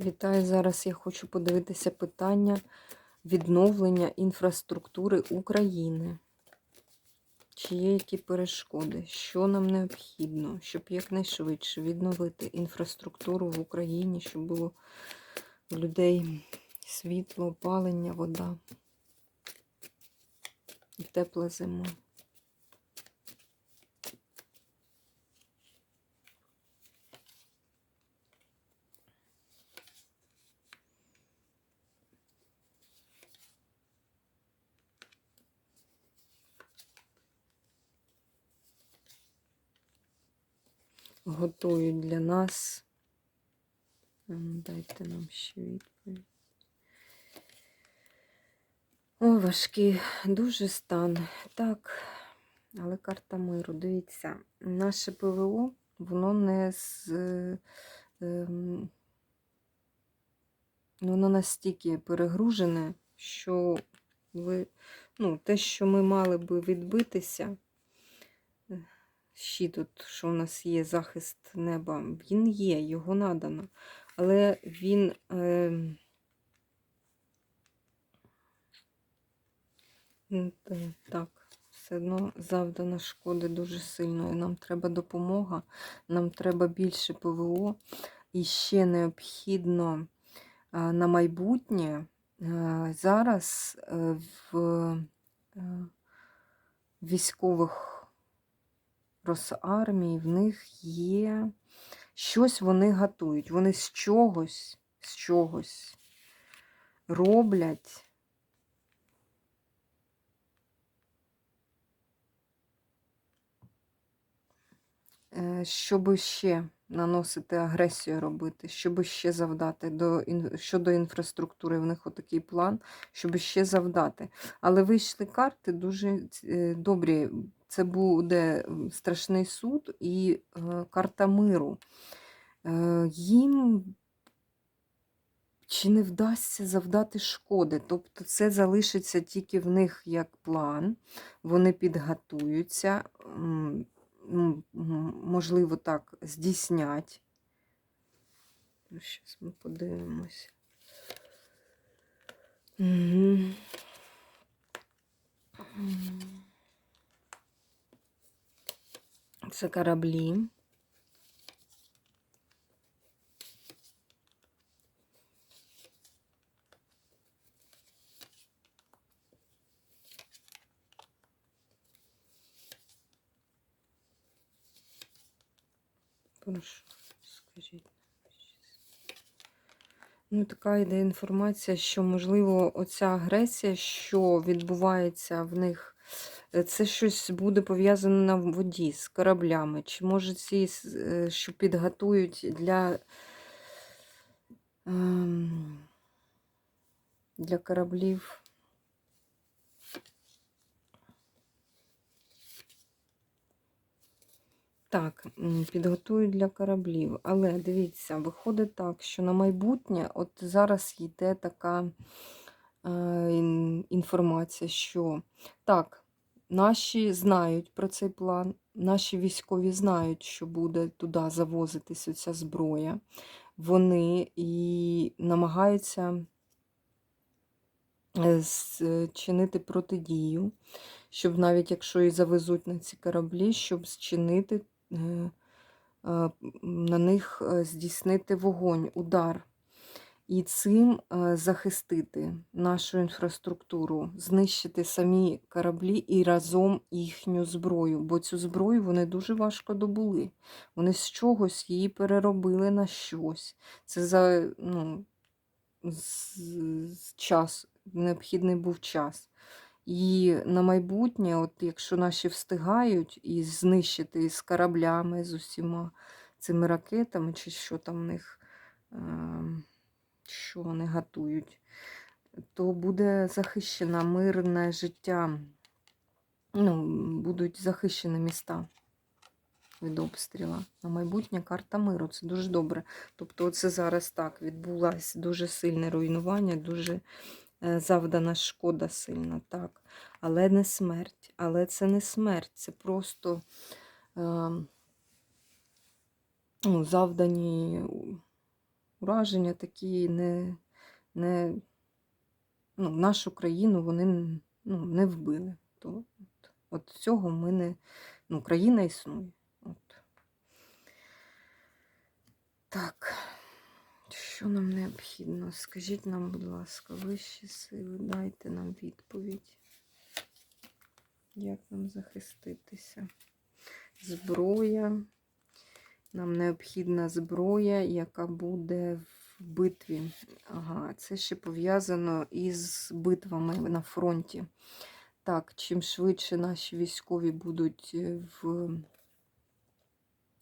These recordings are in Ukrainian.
Вітаю! Зараз я хочу подивитися питання відновлення інфраструктури України. Чи є які перешкоди? Що нам необхідно, щоб якнайшвидше відновити інфраструктуру в Україні, щоб було у людей світло, опалення, вода і тепла зима. Готують для нас. Ну, Дайте нам ще відповідь. О, важкий дуже стан. Так, але карта миру. Дивіться, наше ПВО, воно не з. Е, ем, воно настільки перегружене, що ви, ну, те, що ми мали би відбитися, щит, тут, що у нас є захист неба, він є, його надано. Але він. Е, так, все одно завдана шкоди дуже сильно. І нам треба допомога, нам треба більше ПВО. І ще необхідно е, на майбутнє е, зараз е, в військових Росармії, в них є щось вони готують. Вони з чогось, з чогось роблять. Е, щоб ще наносити агресію робити, щоб ще завдати до щодо інфраструктури, в них отакий план, щоб ще завдати. Але вийшли карти дуже е, добрі. Це буде страшний суд і е, карта миру. Е, їм чи не вдасться завдати шкоди. Тобто це залишиться тільки в них як план, вони підготуються, можливо, так, здійснять. Зараз ми подивимося. Угу. Це кораблі. Прошу, скажіть. Ну, така йде інформація, що, можливо, оця агресія, що відбувається в них це щось буде пов'язане на воді з кораблями. Чи може ці, е, що підготують для ем, для кораблів? Так, підготують для кораблів. Але дивіться, виходить так, що на майбутнє, от зараз йде така е, інформація, що так, Наші знають про цей план, наші військові знають, що буде туди завозитися ця зброя. Вони і намагаються е, зчинити протидію, щоб навіть якщо і завезуть на ці кораблі, щоб зчинити е, е, на них здійснити вогонь, удар і цим е, захистити нашу інфраструктуру, знищити самі кораблі і разом їхню зброю. Бо цю зброю вони дуже важко добули. Вони з чогось її переробили на щось. Це за ну, час, необхідний був час. І на майбутнє, от якщо наші встигають і знищити з кораблями, з усіма цими ракетами, чи що там в них. Що вони готують, то буде захищено мирне життя, ну, будуть захищені міста від обстріла. На майбутнє карта миру. Це дуже добре. Тобто, це зараз так відбулося дуже сильне руйнування, дуже е, завдана шкода сильна, так. Але не смерть. Але це не смерть, це просто е, ну, завдані ураження такі не, не ну, нашу країну вони ну, не вбили. То, от, от цього ми не. Ну, країна існує. От. Так, що нам необхідно? Скажіть нам, будь ласка, вищі сили, дайте нам відповідь. Як нам захиститися? Зброя. Нам необхідна зброя, яка буде в битві. Ага, це ще пов'язано із битвами на фронті. Так, чим швидше наші військові будуть е, в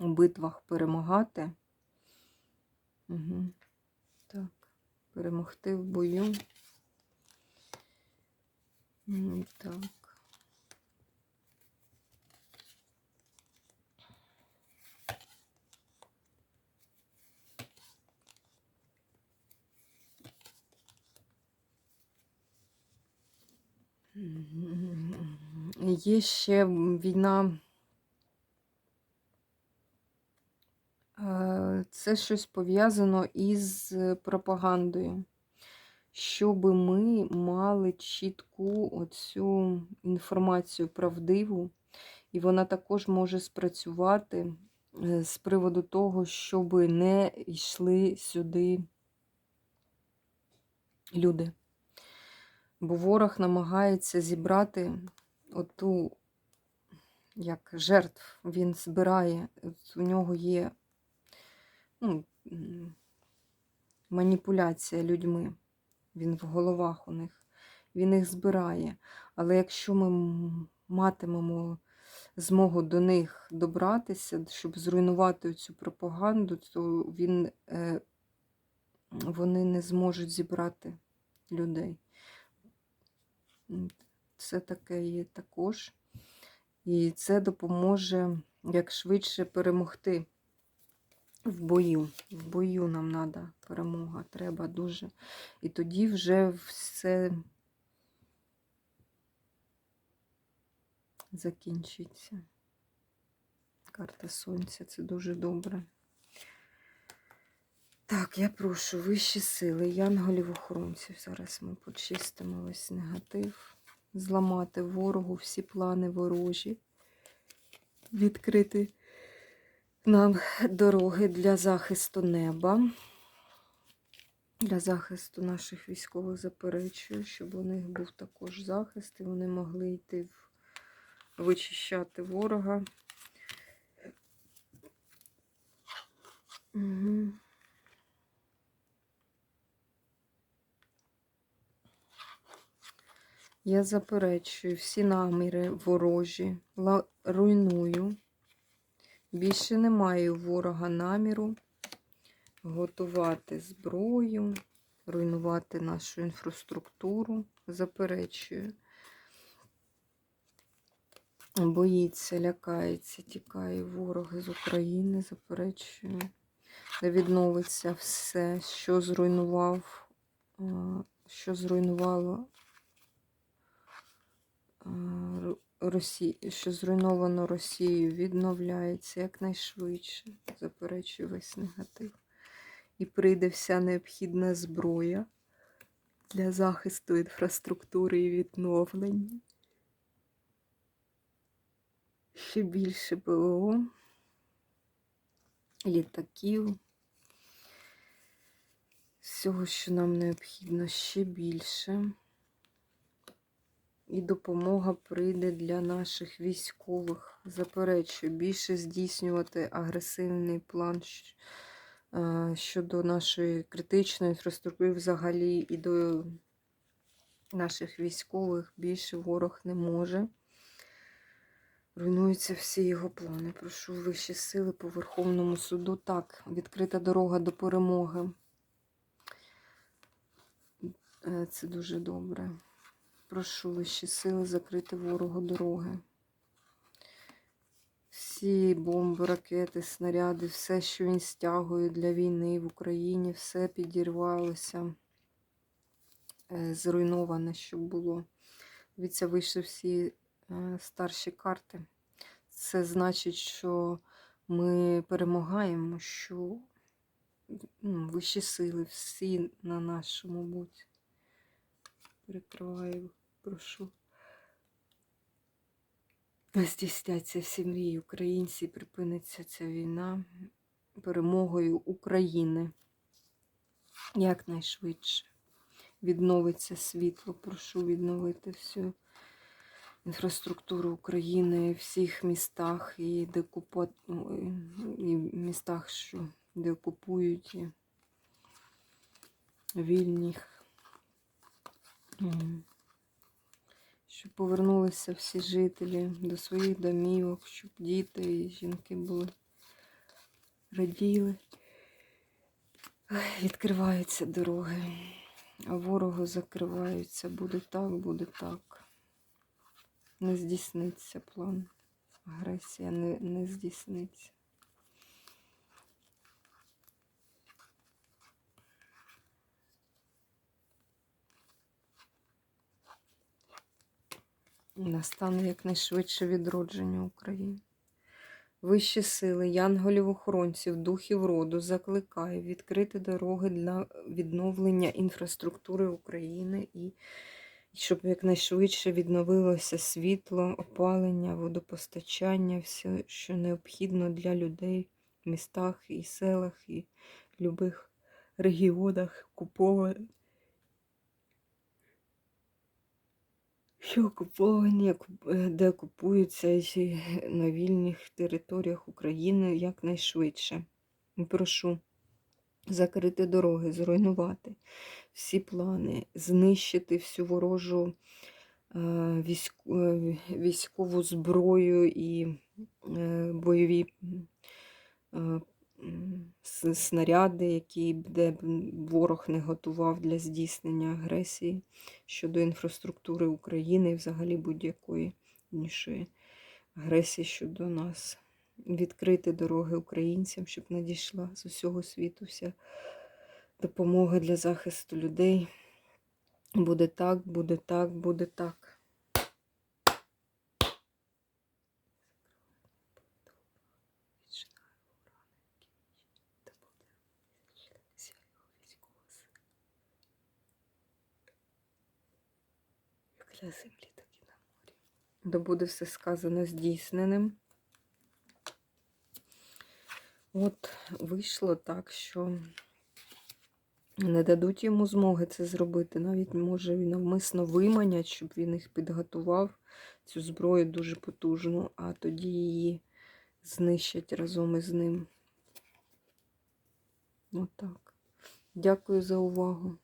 битвах перемагати. Угу. Так, перемогти в бою. Так. Є ще війна. Е, Це щось пов'язано із пропагандою. Щоб ми мали чітку оцю інформацію правдиву, і вона також може спрацювати е, з приводу того, щоб не йшли сюди люди. Бо ворог намагається зібрати оту, як жертв, він збирає, у нього є ну, маніпуляція людьми. Він в головах у них, він їх збирає. Але якщо ми матимемо змогу до них добратися, щоб зруйнувати цю пропаганду, то він, е, вони не зможуть зібрати людей. Це таке є також. І це допоможе як швидше перемогти в бою. В бою нам треба перемога. Треба дуже. І тоді вже все закінчиться. Карта Сонця це дуже добре. Так, я прошу вищі сили, янголів-охоронців. Зараз ми почистимо весь негатив, зламати ворогу всі плани ворожі, відкрити нам дороги для захисту неба, для захисту наших військових заперечую, щоб у них був також захист, і вони могли йти вичищати ворога. Угу. Я заперечую всі наміри ворожі, руйную. Більше немає у ворога наміру готувати зброю, руйнувати нашу інфраструктуру. Заперечую. Боїться, лякається, тікає ворог з України, заперечую. Не відновиться все, що зруйнував, що зруйнувало Росі... що зруйновано Росією, відновляється якнайшвидше. Заперечую весь негатив. І прийде вся необхідна зброя для захисту інфраструктури і відновлення. Ще більше ПВО, літаків. Всього, що нам необхідно, ще більше. І допомога прийде для наших військових. Заперечую, більше здійснювати агресивний план е, щодо нашої критичної інфраструктури взагалі і до наших військових більше ворог не може. Руйнуються всі його плани. Прошу вищі сили по Верховному суду. Так, відкрита дорога до перемоги. Е, Це дуже добре. Прошу вищі сили закрити ворогу дороги. Всі бомби, ракети, снаряди, все, що він стягує для війни в Україні, все підірвалося, е, зруйноване, що було. Дивіться, вийшли всі е, старші карти. Це значить, що ми перемагаємо, що м, вищі сили, всі на нашому боці. Перекриваю, прошу. Здійсняться всі мрії українці, припиниться ця війна перемогою України якнайшвидше. Відновиться світло, прошу відновити всю інфраструктуру України в всіх містах і декупа... ой, і містах, що де і вільних. Щоб повернулися всі жителі до своїх домівок, щоб діти і жінки були раділи. Відкриваються дороги, а ворогу закриваються. Буде так, буде так. Не здійсниться план. Агресія не, не здійсниться. Настане якнайшвидше відродження України. Вищі сили, янголів-охоронців, духів роду закликаю відкрити дороги для відновлення інфраструктури України і щоб якнайшвидше відновилося світло, опалення, водопостачання, все, що необхідно для людей в містах і селах, і любих регіонах окупованих. Що окуповані, окуп- е, де окупуються на вільних територіях України якнайшвидше. Прошу закрити дороги, зруйнувати всі плани, знищити всю ворожу е, е, військову зброю і бойові снаряди, які де б ворог не готував для здійснення агресії щодо інфраструктури України і взагалі будь-якої іншої агресії щодо нас. Відкрити дороги українцям, щоб надійшла з усього світу вся допомога для захисту людей. Буде так, буде так, буде так. Для землі, так і на морі. Да буде все сказано здійсненим. От вийшло так, що не дадуть йому змоги це зробити. Навіть може він навмисно виманять, щоб він їх підготував цю зброю дуже потужну, а тоді її знищать разом із ним. Отак. Дякую за увагу.